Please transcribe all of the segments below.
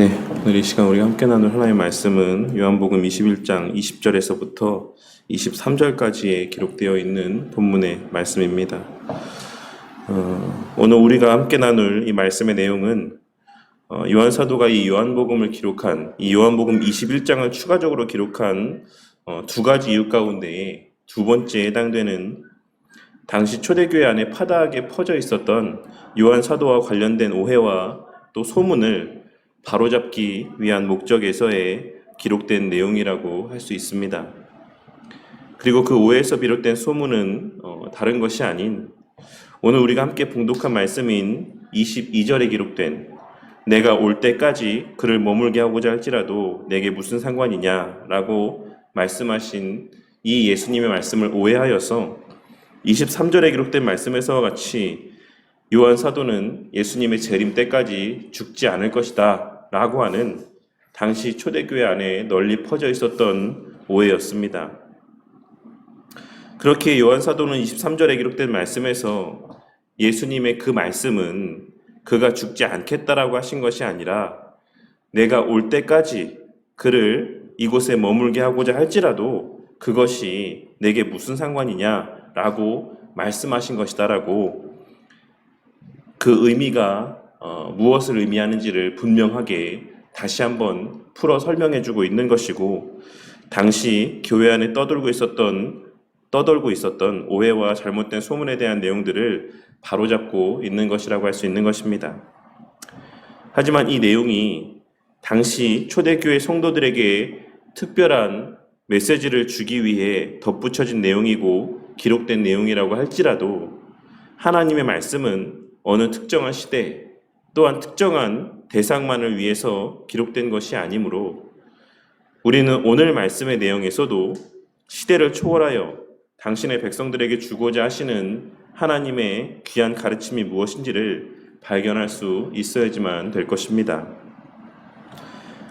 네, 오늘 이 시간 우리가 함께 나눌 하나님의 말씀은 요한복음 21장 20절에서부터 23절까지에 기록되어 있는 본문의 말씀입니다. 어, 오늘 우리가 함께 나눌 이 말씀의 내용은 어, 요한 사도가 이 요한복음을 기록한 이 요한복음 21장을 추가적으로 기록한 어, 두 가지 이유 가운데에 두 번째에 해당되는 당시 초대교회 안에 파다하게 퍼져 있었던 요한 사도와 관련된 오해와 또 소문을 바로잡기 위한 목적에서의 기록된 내용이라고 할 수 있습니다. 그리고 그 오해에서 비롯된 소문은 어, 다른 것이 아닌 오늘 우리가 함께 봉독한 말씀인 22절에 기록된 내가 올 때까지 그를 머물게 하고자 할지라도 내게 무슨 상관이냐라고 말씀하신 이 예수님의 말씀을 오해하여서 23절에 기록된 말씀에서와 같이 요한 사도는 예수님의 재림 때까지 죽지 않을 것이다 라고 하는 당시 초대교회 안에 널리 퍼져 있었던 오해였습니다. 그렇게 요한 사도는 23절에 기록된 말씀에서 예수님의 그 말씀은 그가 죽지 않겠다라고 하신 것이 아니라 내가 올 때까지 그를 이곳에 머물게 하고자 할지라도 그것이 내게 무슨 상관이냐라고 말씀하신 것이다라고 그 의미가 어, 무엇을 의미하는지를 분명하게 다시 한번 풀어 설명해 주고 있는 것이고 당시 교회 안에 떠돌고 있었던 떠돌고 있었던 오해와 잘못된 소문에 대한 내용들을 바로잡고 있는 것이라고 할 수 있는 것입니다. 하지만 이 내용이 당시 초대교회 성도들에게 특별한 메시지를 주기 위해 덧붙여진 내용이고 기록된 내용이라고 할지라도 하나님의 말씀은 어느 특정한 시대 또한 특정한 대상만을 위해서 기록된 것이 아니므로 우리는 오늘 말씀의 내용에서도 시대를 초월하여 당신의 백성들에게 주고자 하시는 하나님의 귀한 가르침이 무엇인지를 발견할 수 있어야지만 될 것입니다.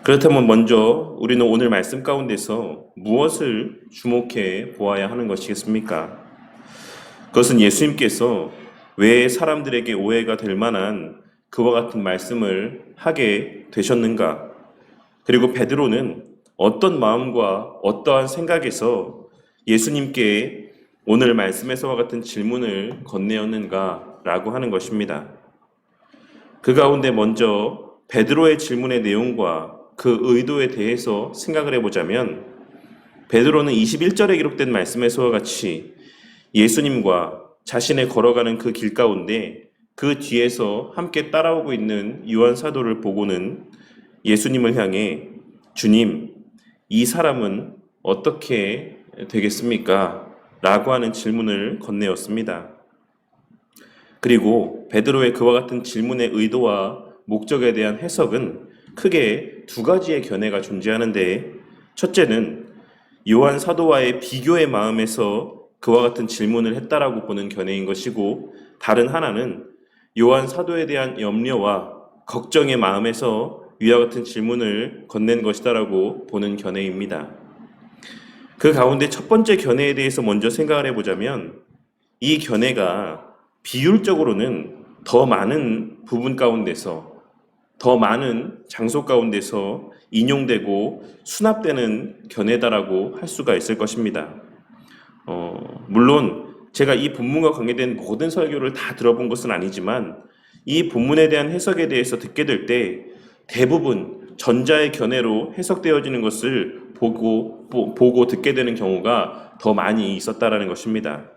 그렇다면 먼저 우리는 오늘 말씀 가운데서 무엇을 주목해 보아야 하는 것이겠습니까? 그것은 예수님께서 왜 사람들에게 오해가 될 만한 그와 같은 말씀을 하게 되셨는가? 그리고 베드로는 어떤 마음과 어떠한 생각에서 예수님께 오늘 말씀에서와 같은 질문을 건네었는가 라고 하는 것입니다. 그 가운데 먼저 베드로의 질문의 내용과 그 의도에 대해서 생각을 해보자면 베드로는 21절에 기록된 말씀에서와 같이 예수님과 자신의 걸어가는 그 길 가운데 그 뒤에서 함께 따라오고 있는 요한 사도를 보고는 예수님을 향해 주님, 이 사람은 어떻게 되겠습니까? 라고 하는 질문을 건네었습니다. 그리고 베드로의 그와 같은 질문의 의도와 목적에 대한 해석은 크게 두 가지의 견해가 존재하는데 첫째는 요한 사도와의 비교의 마음에서 그와 같은 질문을 했다라고 보는 견해인 것이고 다른 하나는 요한 사도에 대한 염려와 걱정의 마음에서 위와 같은 질문을 건넨 것이다라고 보는 견해입니다. 그 가운데 첫 번째 견해에 대해서 먼저 생각을 해보자면 이 견해가 비율적으로는 더 많은 부분 가운데서 더 많은 장소 가운데서 인용되고 수납되는 견해다라고 할 수가 있을 것입니다. 어, 물론 제가 이 본문과 관계된 모든 설교를 다 들어본 것은 아니지만 이 본문에 대한 해석에 대해서 듣게 될 때 대부분 전자의 견해로 해석되어지는 것을 보고 보, 보고 듣게 되는 경우가 더 많이 있었다라는 것입니다.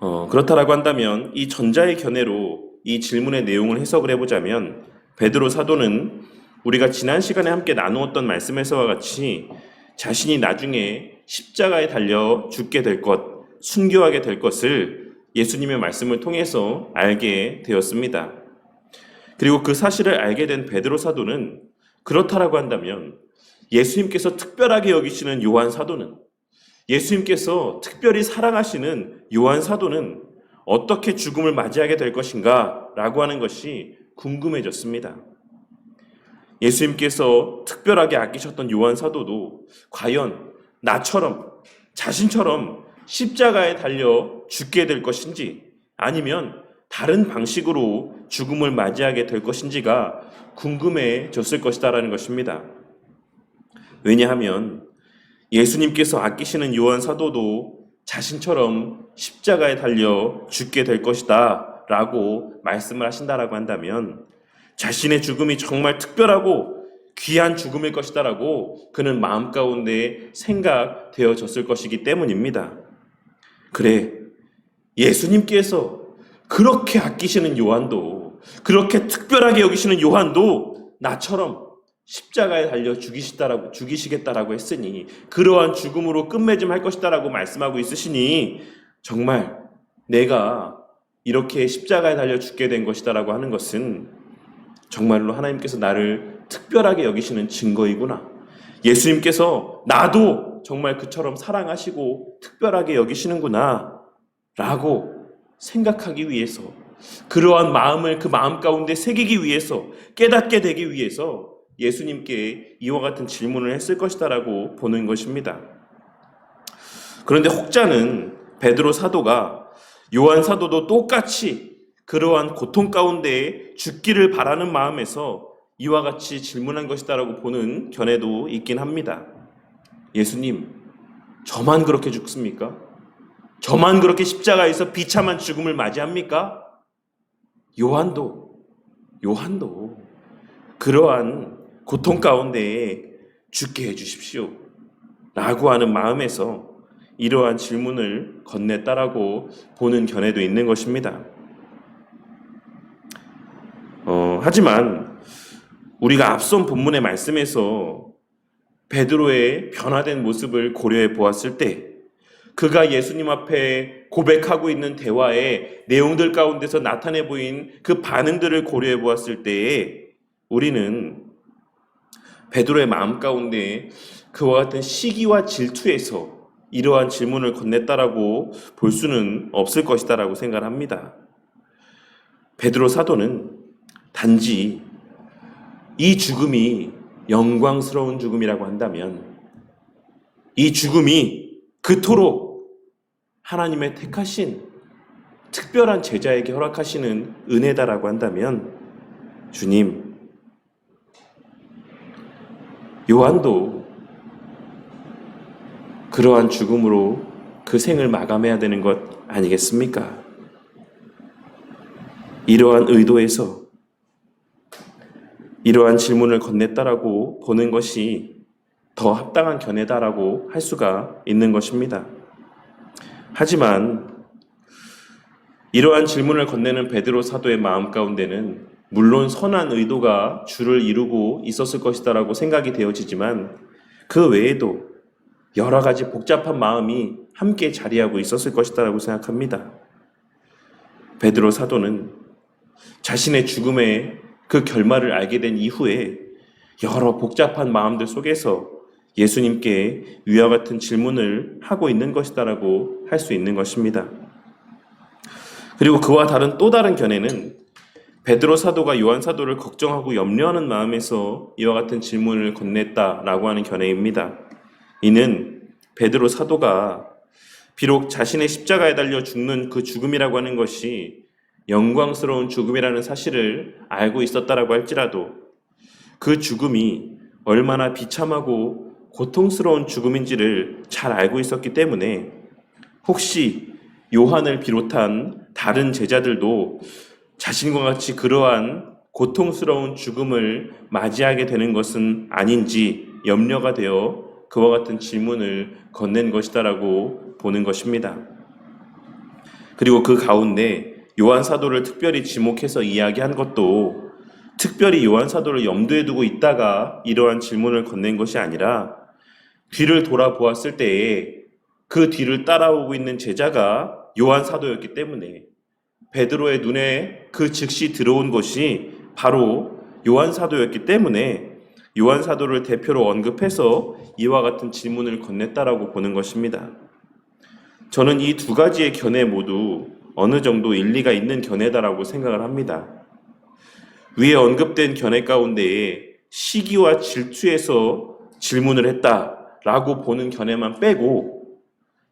어, 그렇다라고 한다면 이 전자의 견해로 이 질문의 내용을 해석을 해보자면 베드로 사도는 우리가 지난 시간에 함께 나누었던 말씀에서와 같이 자신이 나중에 십자가에 달려 죽게 될 것, 순교하게 될 것을 예수님의 말씀을 통해서 알게 되었습니다. 그리고 그 사실을 알게 된 베드로 사도는 그렇다라고 한다면 예수님께서 특별하게 여기시는 요한 사도는 예수님께서 특별히 사랑하시는 요한 사도는 어떻게 죽음을 맞이하게 될 것인가 라고 하는 것이 궁금해졌습니다. 예수님께서 특별하게 아끼셨던 요한 사도도 과연 나처럼 자신처럼 십자가에 달려 죽게 될 것인지 아니면 다른 방식으로 죽음을 맞이하게 될 것인지가 궁금해졌을 것이다라는 것입니다. 왜냐하면 예수님께서 아끼시는 요한 사도도 자신처럼 십자가에 달려 죽게 될 것이다 라고 말씀을 하신다라고 한다면 자신의 죽음이 정말 특별하고 귀한 죽음일 것이다라고 그는 마음 가운데 생각되어졌을 것이기 때문입니다. 그래, 예수님께서 그렇게 아끼시는 요한도, 그렇게 특별하게 여기시는 요한도 나처럼 십자가에 달려 죽이시다라고, 죽이시겠다라고 했으니, 그러한 죽음으로 끝맺음 할 것이다라고 말씀하고 있으시니, 정말 내가 이렇게 십자가에 달려 죽게 된 것이다라고 하는 것은 정말로 하나님께서 나를 특별하게 여기시는 증거이구나. 예수님께서 나도 정말 그처럼 사랑하시고 특별하게 여기시는구나. 라고 생각하기 위해서 그러한 마음을 그 마음 가운데 새기기 위해서 깨닫게 되기 위해서 예수님께 이와 같은 질문을 했을 것이다라고 보는 것입니다. 그런데 혹자는 베드로 사도가 요한 사도도 똑같이 그러한 고통 가운데 죽기를 바라는 마음에서 이와 같이 질문한 것이다라고 보는 견해도 있긴 합니다. 예수님, 저만 그렇게 죽습니까? 저만 그렇게 십자가에서 비참한 죽음을 맞이합니까? 요한도, 요한도 그러한 고통 가운데 죽게 해주십시오. 라고 하는 마음에서 이러한 질문을 건넸다라고 보는 견해도 있는 것입니다. 어, 하지만 우리가 앞선 본문의 말씀에서 베드로의 변화된 모습을 고려해 보았을 때 그가 예수님 앞에 고백하고 있는 대화의 내용들 가운데서 나타내 보인 그 반응들을 고려해 보았을 때에 우리는 베드로의 마음 가운데 그와 같은 시기와 질투에서 이러한 질문을 건넸다라고 볼 수는 없을 것이다라고 생각합니다. 베드로 사도는 단지 이 죽음이 영광스러운 죽음이라고 한다면 이 죽음이 그토록 하나님의 택하신 특별한 제자에게 허락하시는 은혜다라고 한다면 주님 요한도 그러한 죽음으로 그 생을 마감해야 되는 것 아니겠습니까? 이러한 의도에서 이러한 질문을 건넸다라고 보는 것이 더 합당한 견해다라고 할 수가 있는 것입니다. 하지만 이러한 질문을 건네는 베드로 사도의 마음 가운데는 물론 선한 의도가 주를 이루고 있었을 것이다라고 생각이 되어지지만 그 외에도 여러 가지 복잡한 마음이 함께 자리하고 있었을 것이다라고 생각합니다. 베드로 사도는 자신의 죽음의 그 결말을 알게 된 이후에 여러 복잡한 마음들 속에서 예수님께 위와 같은 질문을 하고 있는 것이다라고 할 수 있는 것입니다. 그리고 그와 다른 또 다른 견해는 베드로 사도가 요한 사도를 걱정하고 염려하는 마음에서 이와 같은 질문을 건넸다라고 하는 견해입니다. 이는 베드로 사도가 비록 자신의 십자가에 달려 죽는 그 죽음이라고 하는 것이 영광스러운 죽음이라는 사실을 알고 있었다라고 할지라도 그 죽음이 얼마나 비참하고 고통스러운 죽음인지를 잘 알고 있었기 때문에 혹시 요한을 비롯한 다른 제자들도 자신과 같이 그러한 고통스러운 죽음을 맞이하게 되는 것은 아닌지 염려가 되어 그와 같은 질문을 건넨 것이다라고 보는 것입니다. 그리고 그 가운데 요한 사도를 특별히 지목해서 이야기한 것도 특별히 요한 사도를 염두에 두고 있다가 이러한 질문을 건넨 것이 아니라 뒤를 돌아보았을 때에 그 뒤를 따라오고 있는 제자가 요한 사도였기 때문에 베드로의 눈에 그 즉시 들어온 것이 바로 요한 사도였기 때문에 요한 사도를 대표로 언급해서 이와 같은 질문을 건넸다라고 보는 것입니다. 저는 이 두 가지의 견해 모두 어느 정도 일리가 있는 견해다라고 생각을 합니다. 위에 언급된 견해 가운데에 시기와 질투에서 질문을 했다라고 보는 견해만 빼고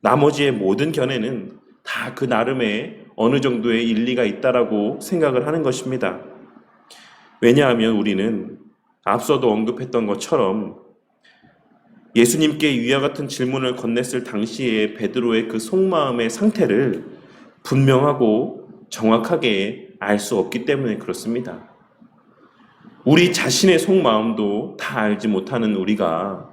나머지의 모든 견해는 다 그 나름의 어느 정도의 일리가 있다라고 생각을 하는 것입니다. 왜냐하면 우리는 앞서도 언급했던 것처럼 예수님께 위와 같은 질문을 건넸을 당시에 베드로의 그 속마음의 상태를 분명하고 정확하게 알 수 없기 때문에 그렇습니다. 우리 자신의 속마음도 다 알지 못하는 우리가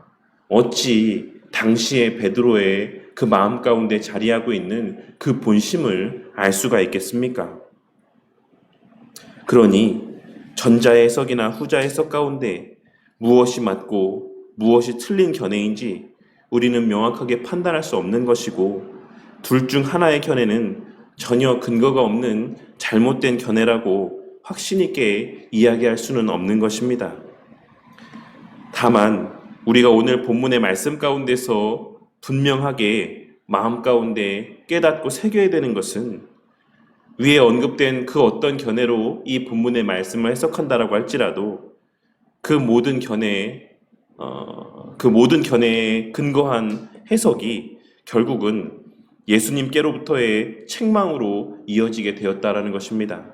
어찌 당시에 베드로의 그 마음 가운데 자리하고 있는 그 본심을 알 수가 있겠습니까? 그러니 전자의 해석이나 후자의 해석 가운데 무엇이 맞고 무엇이 틀린 견해인지 우리는 명확하게 판단할 수 없는 것이고 둘 중 하나의 견해는 전혀 근거가 없는 잘못된 견해라고 확신 있게 이야기할 수는 없는 것입니다. 다만 우리가 오늘 본문의 말씀 가운데서 분명하게 마음 가운데 깨닫고 새겨야 되는 것은 위에 언급된 그 어떤 견해로 이 본문의 말씀을 해석한다라고 할지라도 그 모든 견해, 어, 그 모든 견해에 근거한 해석이 결국은 예수님께로부터의 책망으로 이어지게 되었다라는 것입니다.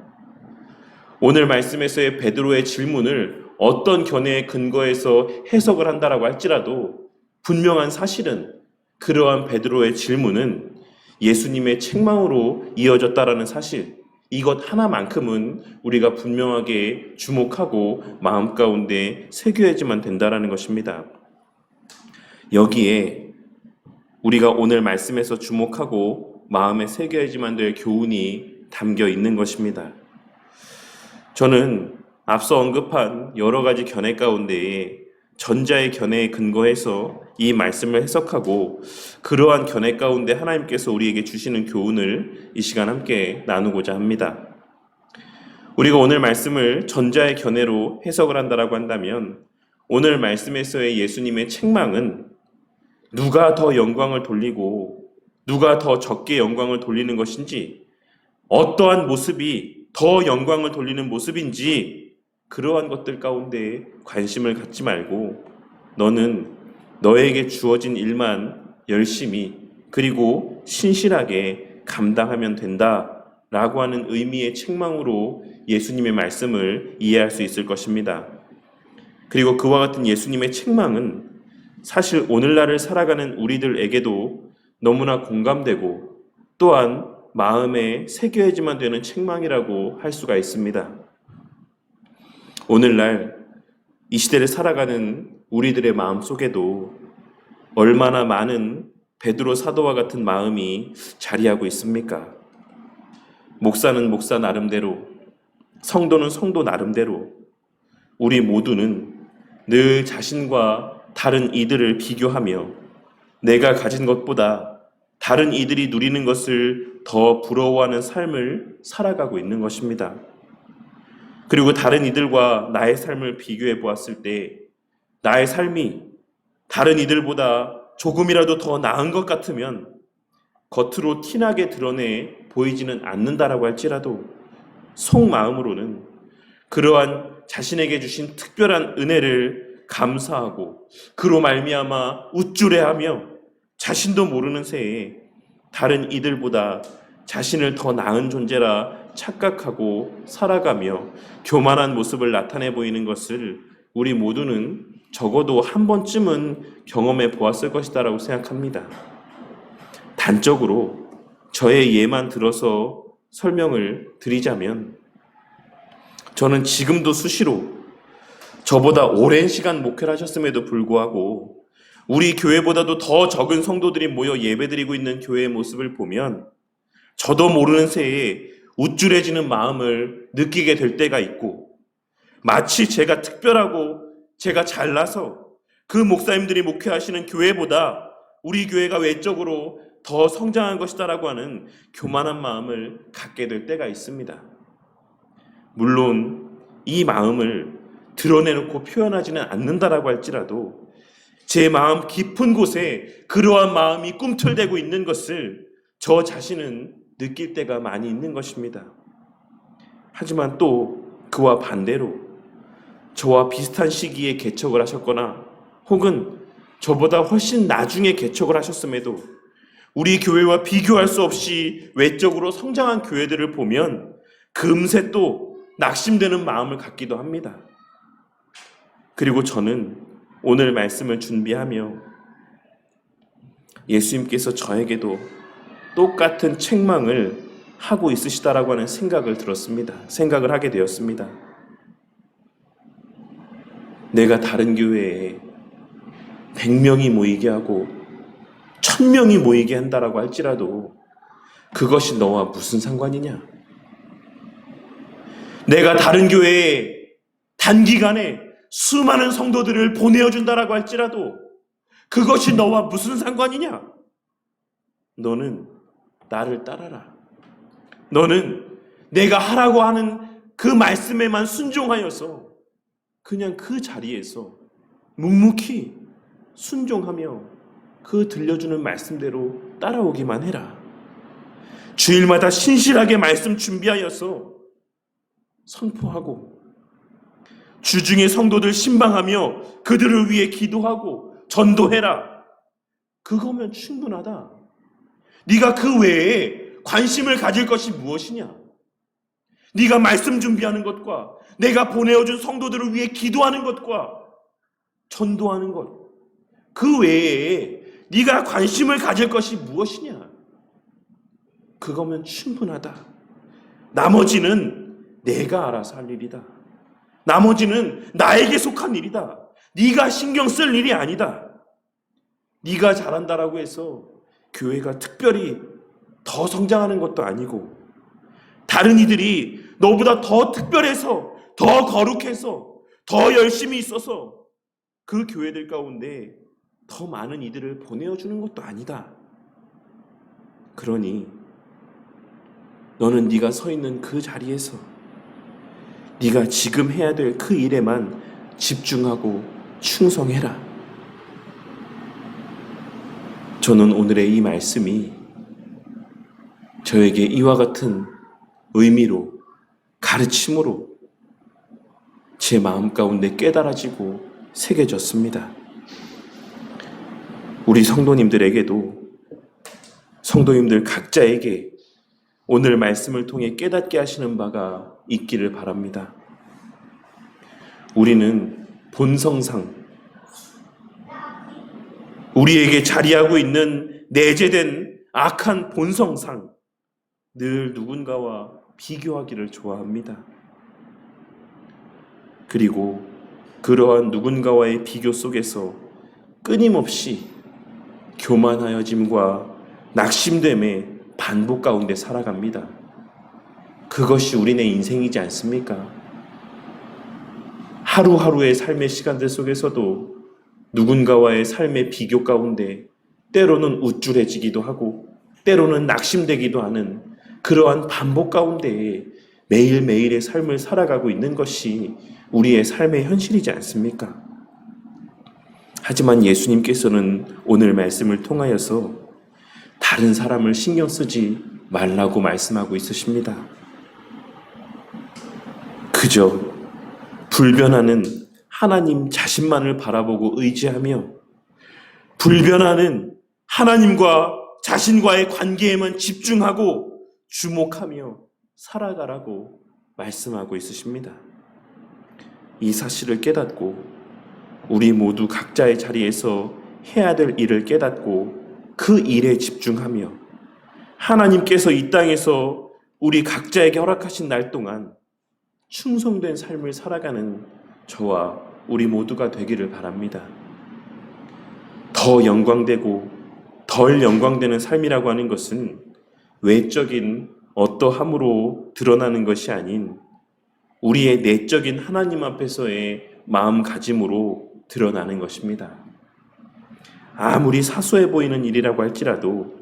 오늘 말씀에서의 베드로의 질문을 어떤 견해에 근거해서 해석을 한다라고 할지라도 분명한 사실은 그러한 베드로의 질문은 예수님의 책망으로 이어졌다라는 사실 이것 하나만큼은 우리가 분명하게 주목하고 마음 가운데 새겨야지만 된다라는 것입니다. 여기에 우리가 오늘 말씀에서 주목하고 마음에 새겨야지만 될 교훈이 담겨 있는 것입니다. 저는 앞서 언급한 여러 가지 견해 가운데에 전자의 견해에 근거해서 이 말씀을 해석하고 그러한 견해 가운데 하나님께서 우리에게 주시는 교훈을 이 시간 함께 나누고자 합니다. 우리가 오늘 말씀을 전자의 견해로 해석을 한다라고 한다면 오늘 말씀에서의 예수님의 책망은 누가 더 영광을 돌리고 누가 더 적게 영광을 돌리는 것인지 어떠한 모습이 더 영광을 돌리는 모습인지 그러한 것들 가운데 관심을 갖지 말고 너는 너에게 주어진 일만 열심히 그리고 신실하게 감당하면 된다 라고 하는 의미의 책망으로 예수님의 말씀을 이해할 수 있을 것입니다. 그리고 그와 같은 예수님의 책망은 사실 오늘날을 살아가는 우리들에게도 너무나 공감되고 또한 마음에 새겨야지만 되는 책망이라고 할 수가 있습니다. 오늘날 이 시대를 살아가는 우리들의 마음 속에도 얼마나 많은 베드로 사도와 같은 마음이 자리하고 있습니까? 목사는 목사 나름대로, 성도는 성도 나름대로, 우리 모두는 늘 자신과 다른 이들을 비교하며 내가 가진 것보다 다른 이들이 누리는 것을 더 부러워하는 삶을 살아가고 있는 것입니다. 그리고 다른 이들과 나의 삶을 비교해 보았을 때 나의 삶이 다른 이들보다 조금이라도 더 나은 것 같으면 겉으로 티나게 드러내 보이지는 않는다라고 할지라도 속마음으로는 그러한 자신에게 주신 특별한 은혜를 감사하고 그로 말미암아 우쭐해하며 자신도 모르는 새에 다른 이들보다 자신을 더 나은 존재라 착각하고 살아가며 교만한 모습을 나타내 보이는 것을 우리 모두는 적어도 한 번쯤은 경험해 보았을 것이다라고 생각합니다. 단적으로 저의 예만 들어서 설명을 드리자면 저는 지금도 수시로 저보다 오랜 시간 목회를 하셨음에도 불구하고 우리 교회보다도 더 적은 성도들이 모여 예배드리고 있는 교회의 모습을 보면 저도 모르는 새에 우쭐해지는 마음을 느끼게 될 때가 있고 마치 제가 특별하고 제가 잘나서 그 목사님들이 목회하시는 교회보다 우리 교회가 외적으로 더 성장한 것이다라고 하는 교만한 마음을 갖게 될 때가 있습니다. 물론 이 마음을 드러내놓고 표현하지는 않는다라고 할지라도 제 마음 깊은 곳에 그러한 마음이 꿈틀대고 있는 것을 저 자신은 느낄 때가 많이 있는 것입니다. 하지만 또 그와 반대로 저와 비슷한 시기에 개척을 하셨거나 혹은 저보다 훨씬 나중에 개척을 하셨음에도 우리 교회와 비교할 수 없이 외적으로 성장한 교회들을 보면 금세 또 낙심되는 마음을 갖기도 합니다. 그리고 저는 오늘 말씀을 준비하며 예수님께서 저에게도 똑같은 책망을 하고 있으시다라고 하는 생각을 들었습니다. 생각을 하게 되었습니다. 내가 다른 교회에 100명이 모이게 하고 1000명이 모이게 한다라고 할지라도 그것이 너와 무슨 상관이냐? 내가 다른 교회에 단기간에 수많은 성도들을 보내어 준다라고 할지라도 그것이 너와 무슨 상관이냐? 너는 나를 따라라. 너는 내가 하라고 하는 그 말씀에만 순종하여서 그냥 그 자리에서 묵묵히 순종하며 그 들려주는 말씀대로 따라오기만 해라. 주일마다 신실하게 말씀 준비하여서 선포하고 주중에 성도들 신방하며 그들을 위해 기도하고 전도해라. 그거면 충분하다. 네가 그 외에 관심을 가질 것이 무엇이냐? 네가 말씀 준비하는 것과 내가 보내어준 성도들을 위해 기도하는 것과 전도하는 것. 그 외에 네가 관심을 가질 것이 무엇이냐? 그거면 충분하다. 나머지는 내가 알아서 할 일이다. 나머지는 나에게 속한 일이다. 네가 신경 쓸 일이 아니다. 네가 잘한다라고 해서 교회가 특별히 더 성장하는 것도 아니고 다른 이들이 너보다 더 특별해서 더 거룩해서 더 열심히 있어서 그 교회들 가운데 더 많은 이들을 보내어 주는 것도 아니다. 그러니 너는 네가 서 있는 그 자리에서 네가 지금 해야 될 그 일에만 집중하고 충성해라. 저는 오늘의 이 말씀이 저에게 이와 같은 의미로 가르침으로 제 마음 가운데 깨달아지고 새겨졌습니다. 우리 성도님들에게도 성도님들 각자에게 오늘 말씀을 통해 깨닫게 하시는 바가 있기를 바랍니다. 우리는 본성상 우리에게 자리하고 있는 내재된 악한 본성상 늘 누군가와 비교하기를 좋아합니다. 그리고 그러한 누군가와의 비교 속에서 끊임없이 교만하여짐과 낙심됨의 반복 가운데 살아갑니다. 그것이 우리네 인생이지 않습니까? 하루하루의 삶의 시간들 속에서도 누군가와의 삶의 비교 가운데 때로는 우쭐해지기도 하고 때로는 낙심되기도 하는 그러한 반복 가운데 매일매일의 삶을 살아가고 있는 것이 우리의 삶의 현실이지 않습니까? 하지만 예수님께서는 오늘 말씀을 통하여서 다른 사람을 신경 쓰지 말라고 말씀하고 있으십니다. 그저 불변하는 하나님 자신만을 바라보고 의지하며 불변하는 하나님과 자신과의 관계에만 집중하고 주목하며 살아가라고 말씀하고 있으십니다. 이 사실을 깨닫고 우리 모두 각자의 자리에서 해야 될 일을 깨닫고 그 일에 집중하며 하나님께서 이 땅에서 우리 각자에게 허락하신 날 동안 충성된 삶을 살아가는 저와 우리 모두가 되기를 바랍니다. 더 영광되고 덜 영광되는 삶이라고 하는 것은 외적인 어떠함으로 드러나는 것이 아닌 우리의 내적인 하나님 앞에서의 마음가짐으로 드러나는 것입니다. 아무리 사소해 보이는 일이라고 할지라도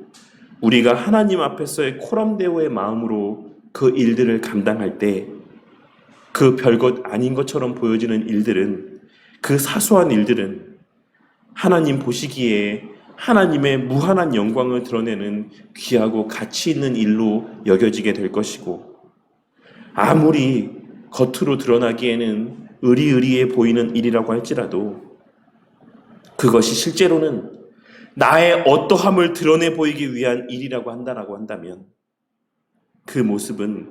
우리가 하나님 앞에서의 코람데오의 마음으로 그 일들을 감당할 때 그 별것 아닌 것처럼 보여지는 일들은 그 사소한 일들은 하나님 보시기에 하나님의 무한한 영광을 드러내는 귀하고 가치 있는 일로 여겨지게 될 것이고 아무리 겉으로 드러나기에는 의리의리해 보이는 일이라고 할지라도 그것이 실제로는 나의 어떠함을 드러내 보이기 위한 일이라고 한다라고 한다면 그 모습은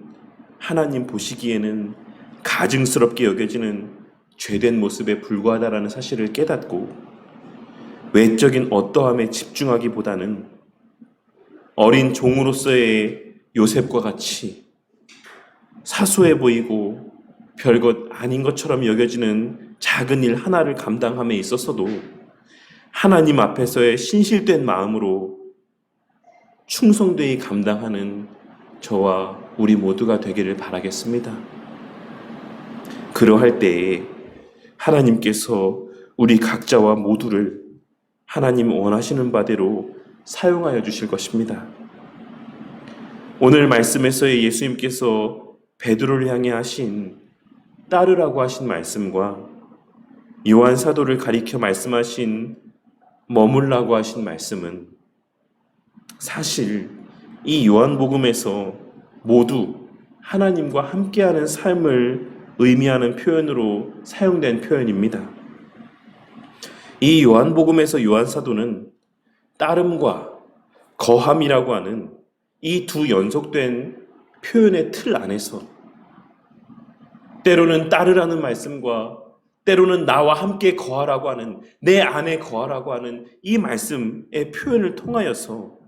하나님 보시기에는 가증스럽게 여겨지는 죄된 모습에 불과하다라는 사실을 깨닫고 외적인 어떠함에 집중하기보다는 어린 종으로서의 요셉과 같이 사소해 보이고 별것 아닌 것처럼 여겨지는 작은 일 하나를 감당함에 있어서도 하나님 앞에서의 신실된 마음으로 충성되이 감당하는 저와 우리 모두가 되기를 바라겠습니다. 그러할 때에 하나님께서 우리 각자와 모두를 하나님 원하시는 바대로 사용하여 주실 것입니다. 오늘 말씀에서의 예수님께서 베드로를 향해 하신 따르라고 하신 말씀과 요한 사도를 가리켜 말씀하신 머물라고 하신 말씀은 사실 이 요한복음에서 모두 하나님과 함께하는 삶을 의미하는 표현으로 사용된 표현입니다. 이 요한복음에서 요한 사도는 따름과 거함이라고 하는 이 두 연속된 표현의 틀 안에서 때로는 따르라는 말씀과 때로는 나와 함께 거하라고 하는 내 안에 거하라고 하는 이 말씀의 표현을 통하여서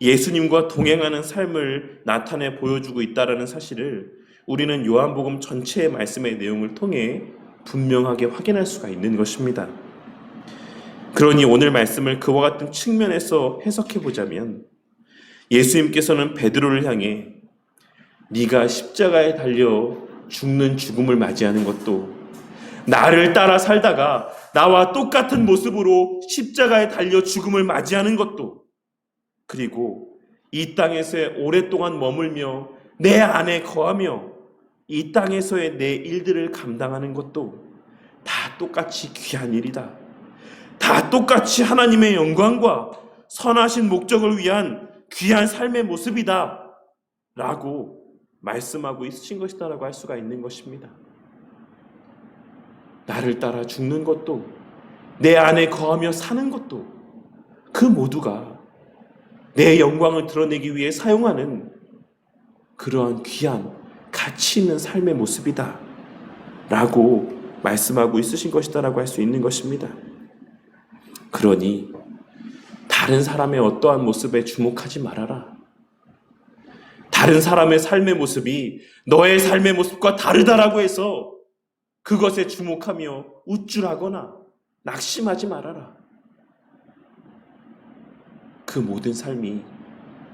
예수님과 동행하는 삶을 나타내 보여주고 있다라는 사실을 우리는 요한복음 전체의 말씀의 내용을 통해 분명하게 확인할 수가 있는 것입니다. 그러니 오늘 말씀을 그와 같은 측면에서 해석해 보자면 예수님께서는 베드로를 향해 네가 십자가에 달려 죽는 죽음을 맞이하는 것도 나를 따라 살다가 나와 똑같은 모습으로 십자가에 달려 죽음을 맞이하는 것도 그리고 이 땅에서 오랫동안 머물며 내 안에 거하며 이 땅에서의 내 일들을 감당하는 것도 다 똑같이 귀한 일이다. 다 똑같이 하나님의 영광과 선하신 목적을 위한 귀한 삶의 모습이다. 라고 말씀하고 있으신 것이다라고 할 수가 있는 것입니다. 나를 따라 죽는 것도 내 안에 거하며 사는 것도 그 모두가 내 영광을 드러내기 위해 사용하는 그러한 귀한 가치 있는 삶의 모습이다. 라고 말씀하고 있으신 것이다 라고 할 수 있는 것입니다. 그러니 다른 사람의 어떠한 모습에 주목하지 말아라. 다른 사람의 삶의 모습이 너의 삶의 모습과 다르다라고 해서 그것에 주목하며 우쭐하거나 낙심하지 말아라. 그 모든 삶이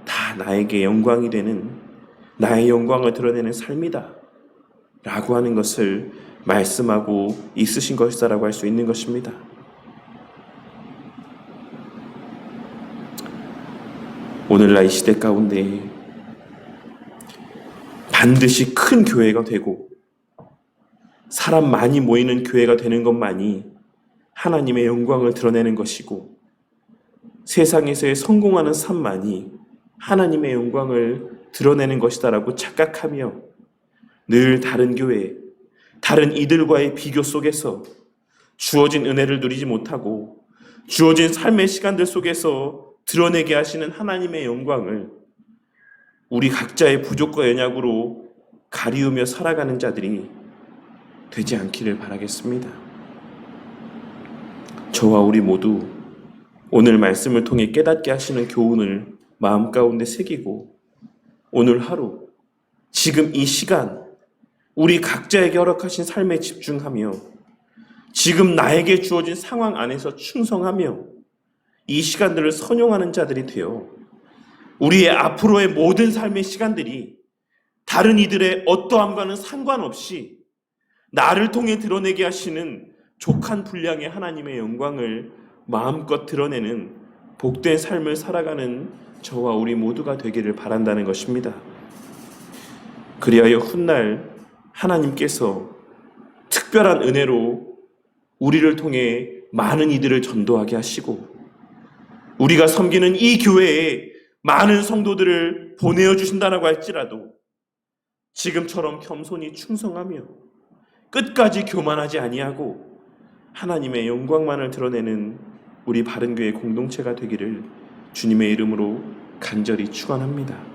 다 나에게 영광이 되는 나의 영광을 드러내는 삶이다. 라고 하는 것을 말씀하고 있으신 것이다라고 할 수 있는 것입니다. 오늘날 이 시대 가운데 반드시 큰 교회가 되고 사람 많이 모이는 교회가 되는 것만이 하나님의 영광을 드러내는 것이고 세상에서의 성공하는 삶만이 하나님의 영광을 드러내는 것이다라고 착각하며 늘 다른 교회, 다른 이들과의 비교 속에서 주어진 은혜를 누리지 못하고 주어진 삶의 시간들 속에서 드러내게 하시는 하나님의 영광을 우리 각자의 부족과 연약으로 가리우며 살아가는 자들이 되지 않기를 바라겠습니다. 저와 우리 모두 오늘 말씀을 통해 깨닫게 하시는 교훈을 마음 가운데 새기고 오늘 하루, 지금 이 시간, 우리 각자에게 허락하신 삶에 집중하며 지금 나에게 주어진 상황 안에서 충성하며 이 시간들을 선용하는 자들이 되어 우리의 앞으로의 모든 삶의 시간들이 다른 이들의 어떠함과는 상관없이 나를 통해 드러내게 하시는 족한 분량의 하나님의 영광을 마음껏 드러내는 복된 삶을 살아가는 저와 우리 모두가 되기를 바란다는 것입니다. 그리하여 훗날 하나님께서 특별한 은혜로 우리를 통해 많은 이들을 전도하게 하시고 우리가 섬기는 이 교회에 많은 성도들을 보내어 주신다라고 할지라도 지금처럼 겸손히 충성하며 끝까지 교만하지 아니하고 하나님의 영광만을 드러내는 우리 바른 교회 공동체가 되기를 주님의 이름으로 간절히 축원합니다.